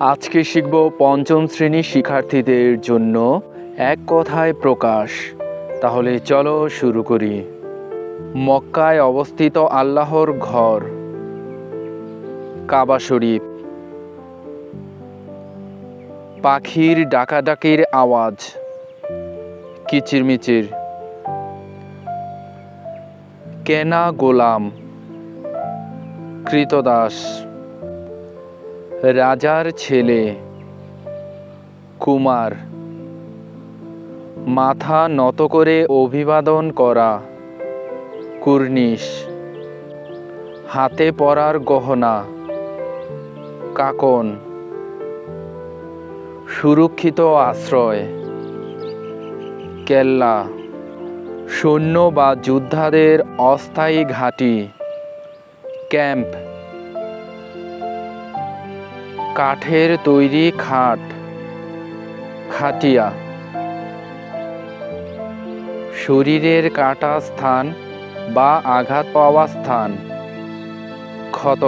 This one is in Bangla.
আজকে শিখব পঞ্চম শ্রেণির শিক্ষার্থীদের জন্য এক কথায় প্রকাশ। তাহলে চলো শুরু করি। মক্কায় অবস্থিত আল্লাহর ঘর, কাবা শরীফ। পাখির ডাকাডাকির আওয়াজ, কিচিরমিচির। কেনা গোলাম, কৃতদাস। রাজার ছেলে, কুমার। মাথা নত করে অভিবাদন করা, কুর্নিশ। হাতে পরার গহনা, কাকন। সুরক্ষিত আশ্রয়, কেল্লা। সৈন্য বা যোদ্ধাদের অস্থায়ী ঘাঁটি, ক্যাম্প। কাঠের তৈরি খাট খাটিয়া। শরীরের কাটা স্থান বা আঘাত পাওয়া স্থান ক্ষত।